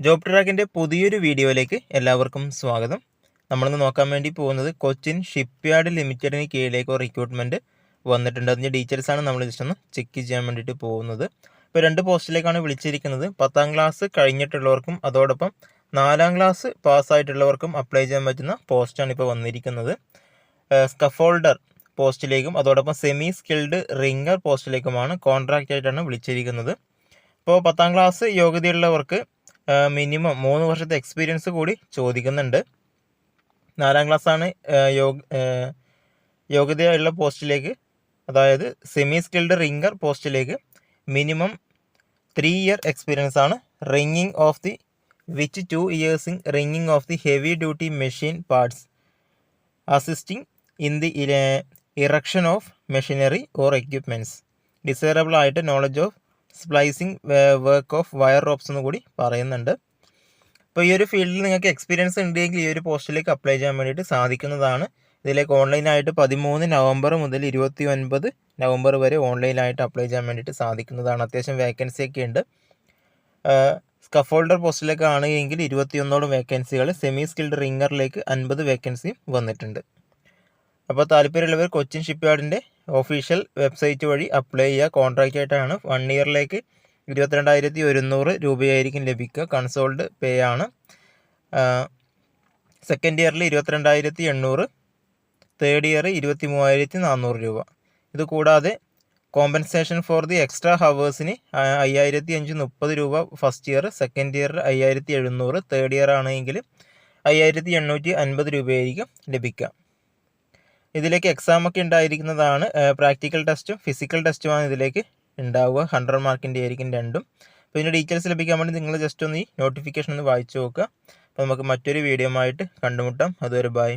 Job ട്രാക്കിന്റെ പുതിയൊരു വീഡിയോയിലേക്ക് എല്ലാവർക്കും സ്വാഗതം. നമ്മളിന്ന് നോക്കാൻ വേണ്ടി പോകുന്നത് കൊച്ചിൻ ഷിപ്പ്യാർഡ് ലിമിറ്റഡിന് കീഴിലേക്ക് റിക്രൂട്ട്മെന്റ് വന്നിട്ടുണ്ട്. അതിന്റെ ഡീറ്റെയിൽസാണ് നമ്മൾ ജസ്റ്റ് ഒന്ന് ചെക്ക് ചെയ്യാൻ വേണ്ടിയിട്ട് പോകുന്നത്. ഇപ്പോൾ രണ്ട് പോസ്റ്റിലേക്കാണ് വിളിച്ചിരിക്കുന്നത്. പത്താം ക്ലാസ് കഴിഞ്ഞിട്ടുള്ളവർക്കും അതോടൊപ്പം നാലാം ക്ലാസ് പാസ്സായിട്ടുള്ളവർക്കും അപ്ലൈ ചെയ്യാൻ പറ്റുന്ന പോസ്റ്റാണ് ഇപ്പോൾ വന്നിരിക്കുന്നത്. സ്കഫോൾഡർ പോസ്റ്റിലേക്കും അതോടൊപ്പം സെമി സ്കിൽഡ് റിംഗർ പോസ്റ്റിലേക്കുമാണ് കോൺട്രാക്റ്റ് ആയിട്ടാണ് വിളിച്ചിരിക്കുന്നത്. ഇപ്പോൾ പത്താം ക്ലാസ് യോഗ്യതയുള്ളവർക്ക് മിനിമം മൂന്ന് വർഷത്തെ എക്സ്പീരിയൻസ് കൂടി ചോദിക്കുന്നുണ്ട്. നാലാം ക്ലാസ്സാണ് യോഗ യോഗ്യതയുള്ള പോസ്റ്റിലേക്ക് അതായത് സെമി സ്കിൽഡ് റിംഗർ പോസ്റ്റിലേക്ക് മിനിമം ത്രീ ഇയർ എക്സ്പീരിയൻസ് ആണ്. Ringing of the which two years in ringing of the heavy duty machine parts assisting in the erection of machinery or equipments desirable ആയിട്ട് knowledge of splicing work of wire ropes എന്ന് കൂടി പറയുന്നുണ്ട്. അപ്പോൾ ഈ ഒരു ഫീൽഡിൽ നിങ്ങൾക്ക് എക്സ്പീരിയൻസ് ഉണ്ടെങ്കിൽ ഈ ഒരു പോസ്റ്റിലേക്ക് അപ്ലൈ ചെയ്യാൻ വേണ്ടിയിട്ട് സാധിക്കുന്നതാണ്. ഇതിലേക്ക് ഓൺലൈനായിട്ട് പതിമൂന്ന് നവംബർ മുതൽ ഇരുപത്തി ഒൻപത് നവംബർ വരെ ഓൺലൈനായിട്ട് അപ്ലൈ ചെയ്യാൻ വേണ്ടിയിട്ട് സാധിക്കുന്നതാണ്. അത്യാവശ്യം വേക്കൻസി ഒക്കെ ഉണ്ട്. സ്കഫോൾഡർ പോസ്റ്റിലേക്കാണ് എങ്കിൽ ഇരുപത്തിയൊന്നോളം വേക്കൻസികൾ സെമി സ്കിൽഡ് റിംഗറിലേക്ക് അൻപത് വേക്കൻസിയും വന്നിട്ടുണ്ട്. അപ്പോൾ താല്പര്യമുള്ളവർ കൊച്ചിൻ ഷിപ്പ്യാർഡിന്റെ ഒഫീഷ്യൽ വെബ്സൈറ്റ് വഴി അപ്ലൈ ചെയ്യുക. കോൺട്രാക്റ്റ് ആയിട്ടാണ്. വൺ ഇയറിലേക്ക് ഇരുപത്തിരണ്ടായിരത്തി ഒരുന്നൂറ് രൂപയായിരിക്കും ലഭിക്കുക. കൺസോൾഡ് പേ ആണ്. സെക്കൻഡ് ഇയറിൽ ഇരുപത്തിരണ്ടായിരത്തി എണ്ണൂറ് തേർഡ് ഇയർ ഇരുപത്തി മൂവായിരത്തി നാനൂറ് രൂപ. ഇത് കൂടാതെ കോമ്പൻസേഷൻ ഫോർ ദി എക്സ്ട്രാ ഹവേഴ്സിന് അയ്യായിരത്തി അഞ്ച് മുപ്പത് രൂപ ഫസ്റ്റ് ഇയർ സെക്കൻഡ് ഇയർ അയ്യായിരത്തി എഴുന്നൂറ് തേർഡ് ഇയർ ആണെങ്കിൽ അയ്യായിരത്തി എണ്ണൂറ്റി അൻപത് രൂപയായിരിക്കും ലഭിക്കുക. ഇതിലേക്ക് എക്സാം ഒക്കെ ഉണ്ടായിരിക്കുന്നതാണ് പ്രാക്ടിക്കൽ ടെസ്റ്റും ഫിസിക്കൽ ടെസ്റ്റുമാണ് ഇതിലേക്ക് ഉണ്ടാവുക. ഹൺഡ്രഡ് മാർക്കിന്റെ ആയിരിക്കും രണ്ടും. അപ്പോൾ ഇതിന്റെ ഡീറ്റെയിൽസ് ലഭിക്കാൻ വേണ്ടി നിങ്ങൾ ജസ്റ്റ് ഒന്ന് ഈ നോട്ടിഫിക്കേഷൻ ഒന്ന് വായിച്ചു നോക്കുക. അപ്പോൾ നമുക്ക് മറ്റൊരു വീഡിയോ ആയിട്ട് കണ്ടുമുട്ടാം. അതുവരെ ബൈ